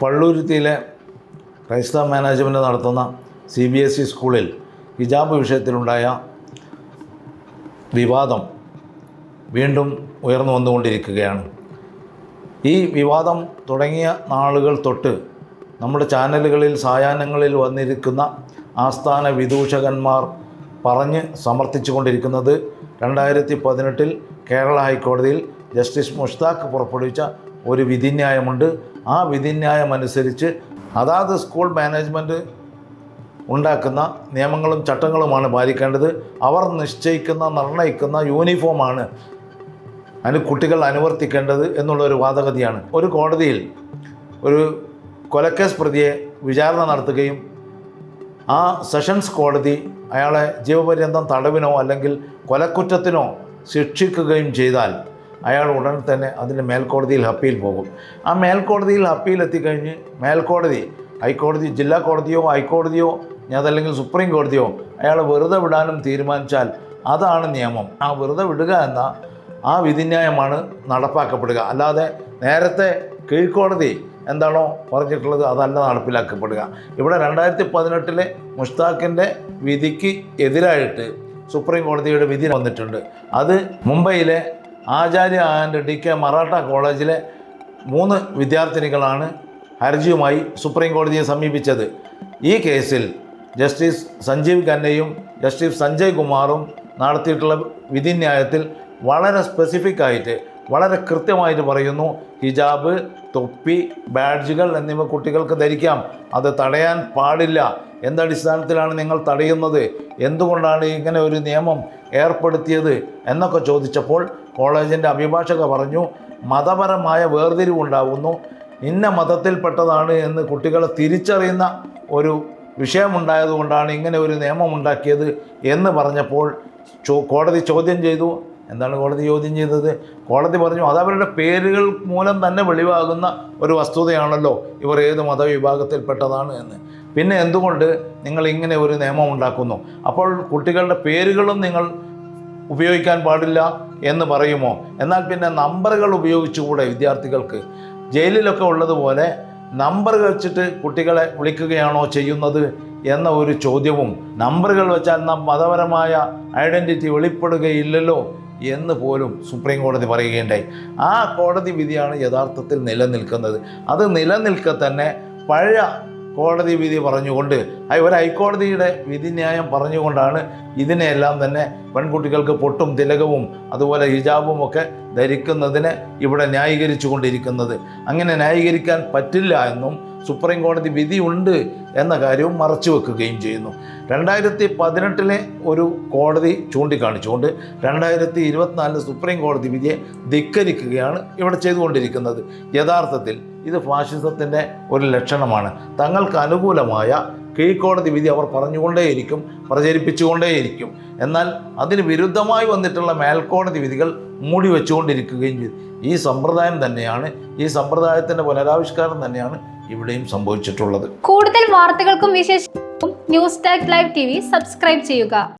പള്ളുരുത്തിയിലെ ക്രൈസ്തവ മാനേജ്മെന്റ് നടത്തുന്ന C B S E സ്കൂളിൽ ഹിജാബ് വിഷയത്തിലുണ്ടായ വിവാദം വീണ്ടും ഉയർന്നു വന്നുകൊണ്ടിരിക്കുകയാണ്. ഈ വിവാദം തുടങ്ങിയ നാളുകൾ തൊട്ട് നമ്മുടെ ചാനലുകളിൽ സായാഹ്നങ്ങളിൽ വന്നിരിക്കുന്ന ആസ്ഥാന വിദൂഷകന്മാർ പറഞ്ഞ് സമർത്ഥിച്ചു കൊണ്ടിരിക്കുന്നത് രണ്ടായിരത്തി പതിനെട്ടിൽ കേരള ഹൈക്കോടതിയിൽ ജസ്റ്റിസ് മുഷ്താഖ് പുറപ്പെടുവിച്ച ഒരു വിധിന്യായമുണ്ട്. ആ വിധിന്യായം അനുസരിച്ച് അതാത് സ്കൂൾ മാനേജ്മെന്റ് ഉണ്ടാക്കുന്ന നിയമങ്ങളും ചട്ടങ്ങളുമാണ് പാലിക്കേണ്ടത്. അവർ നിശ്ചയിക്കുന്ന നിർണയിക്കുന്ന യൂണിഫോമാണ് അതിന് കുട്ടികൾ അനുവർത്തിക്കേണ്ടത് എന്നുള്ളൊരു വാദഗതിയാണ്. ഒരു കോടതിയിൽ ഒരു കൊലക്കേസ് പ്രതിയെ വിചാരണ നടത്തുകയും ആ സെഷൻസ് കോടതി അയാളെ ജീവപര്യന്തം തടവിനോ അല്ലെങ്കിൽ കൊലക്കുറ്റത്തിനോ ശിക്ഷിക്കുകയും ചെയ്താൽ അയാൾ ഉടൻ തന്നെ അതിന്റെ മേൽക്കോടതിയിൽ അപ്പീൽ പോകും. ആ മേൽക്കോടതിയിൽ അപ്പീൽ എത്തിക്കഴിഞ്ഞ് മേൽക്കോടതി ഹൈക്കോടതി ജില്ലാ കോടതിയോ ഹൈക്കോടതിയോ അതല്ലെങ്കിൽ സുപ്രീം കോടതിയോ അയാൾ വെറുതെ വിടാനും തീരുമാനിച്ചാൽ അതാണ് നിയമം. ആ വെറുതെ വിടുക എന്ന ആ വിധിന്യായമാണ് നടപ്പാക്കപ്പെടുക. അല്ലാതെ നേരത്തെ കീഴ്ക്കോടതി എന്താണോ പറഞ്ഞിട്ടുള്ളത് അതല്ല നടപ്പിലാക്കപ്പെടുക. ഇവിടെ രണ്ടായിരത്തി പതിനെട്ടിലെ മുഷ്താഖിന്റെ വിധിക്ക് എതിരായിട്ട് സുപ്രീം കോടതിയുടെ വിധി വന്നിട്ടുണ്ട്. അത് മുംബൈയിലെ Acharya and D K Marathe കോളേജിലെ മൂന്ന് വിദ്യാർത്ഥിനികളാണ് ഹർജിയുമായി സുപ്രീം കോടതിയെ സമീപിച്ചത്. ഈ കേസിൽ ജസ്റ്റിസ് സഞ്ജീവ് ഖന്നയും ജസ്റ്റിസ് സഞ്ജയ് കുമാറും നടത്തിയിട്ടുള്ള വിധിന്യായത്തിൽ വളരെ സ്പെസിഫിക് ആയിട്ട് വളരെ കൃത്യമായിട്ട് പറയുന്നു. ഹിജാബ് തൊപ്പി ബാഡ്ജുകൾ എന്നിവ കുട്ടികൾക്ക് ധരിക്കാം. അത് തടയാൻ പാടില്ല. എന്തടിസ്ഥാനത്തിലാണ് നിങ്ങൾ തടയുന്നത്? എന്തുകൊണ്ടാണ് ഇങ്ങനെ ഒരു നിയമം ഏർപ്പെടുത്തിയത്? എന്നൊക്കെ ചോദിച്ചപ്പോൾ കോളേജിന്റെ അഭിഭാഷക പറഞ്ഞു മതപരമായ വേർതിരിവുണ്ടാകുന്നു ഇന്ന മതത്തിൽപ്പെട്ടതാണ് എന്ന് കുട്ടികളെ തിരിച്ചറിയുന്ന ഒരു വിഷയമുണ്ടായതുകൊണ്ടാണ് ഇങ്ങനെ ഒരു നിയമം ഉണ്ടാക്കിയത് എന്ന് പറഞ്ഞപ്പോൾ കോടതി ചോദ്യം ചെയ്തു. എന്താണ് കോടതി ചോദ്യം ചെയ്തത്? കോടതി പറഞ്ഞു അത് അവരുടെ പേരുകൾ മൂലം തന്നെ വെളിവാകുന്ന ഒരു വസ്തുതയാണല്ലോ. ഇവർ ഏത് മതവിഭാഗത്തിൽപ്പെട്ടതാണ് എന്ന്. പിന്നെ എന്തുകൊണ്ട് നിങ്ങൾ ഇങ്ങനെ ഒരു നിയമം ഉണ്ടാക്കുന്നു? അപ്പോൾ കുട്ടികളുടെ പേരുകളും നിങ്ങൾ ഉപയോഗിക്കാൻ പാടില്ല എന്ന് പറയുമോ? എന്നാൽ പിന്നെ നമ്പറുകൾ ഉപയോഗിച്ചുകൂടെ വിദ്യാർത്ഥികൾക്ക്? ജയിലിലൊക്കെ ഉള്ളതുപോലെ നമ്പർ വെച്ചിട്ട് കുട്ടികളെ വിളിക്കുകയാണോ ചെയ്യുന്നത് എന്ന ഒരു ചോദ്യവും നമ്പറുകൾ വെച്ചാൽ നാം മതപരമായ ഐഡന്റിറ്റി വെളിപ്പെടുകയില്ലല്ലോ എന്ന് പോലും സുപ്രീം കോടതി പറയുകയുണ്ടായി. ആ കോടതി വിധിയാണ് യഥാർത്ഥത്തിൽ നിലനിൽക്കുന്നത്. അത് നിലനിൽക്കെ തന്നെ പഴയ കോടതി വിധി പറഞ്ഞുകൊണ്ട് ഒരു ഹൈക്കോടതിയുടെ വിധിന്യായം പറഞ്ഞുകൊണ്ടാണ് ഇതിനെയെല്ലാം തന്നെ പെൺകുട്ടികൾക്ക് പൊട്ടും തിലകവും അതുപോലെ ഹിജാബും ഒക്കെ ധരിക്കുന്നതിനെ ഇവിടെ ന്യായീകരിച്ചു കൊണ്ടിരിക്കുന്നത് അങ്ങനെ ന്യായീകരിക്കാൻ പറ്റില്ല എന്നും സുപ്രീം കോടതി വിധി ഉണ്ട് എന്ന കാര്യവും മറച്ചു വെക്കുകയും ചെയ്യുന്നു. രണ്ടായിരത്തി പതിനെട്ടിലെ ഒരു കോടതി ചൂണ്ടിക്കാണിച്ചുകൊണ്ട് രണ്ടായിരത്തി ഇരുപത്തിനാലിലെ സുപ്രീം കോടതി വിധിയെ ധിക്കരിക്കുകയാണ് ഇവിടെ ചെയ്തുകൊണ്ടിരിക്കുന്നത്. യഥാർത്ഥത്തിൽ ഇത് ഫാഷിസത്തിന്റെ ഒരു ലക്ഷണമാണ്. തങ്ങൾക്ക് അനുകൂലമായ കീഴ്ക്കോടതി വിധി അവർ പറഞ്ഞുകൊണ്ടേയിരിക്കും പ്രചരിപ്പിച്ചുകൊണ്ടേയിരിക്കും. എന്നാൽ അതിന് വിരുദ്ധമായി വന്നിട്ടുള്ള മേൽക്കോടതി വിധികൾ മൂടി വെച്ചുകൊണ്ടിരിക്കുകയും ചെയ്തു. ഈ സമ്പ്രദായം തന്നെയാണ് ഈ സമ്പ്രദായത്തിന്റെ പുനരാവിഷ്കാരം തന്നെയാണ് ഇവിടെയും സംഭവിച്ചിട്ടുള്ളത്. കൂടുതൽ വാർത്തകൾക്കും വിശേഷങ്ങൾക്കും news talk live T subscribe ചെയ്യുക.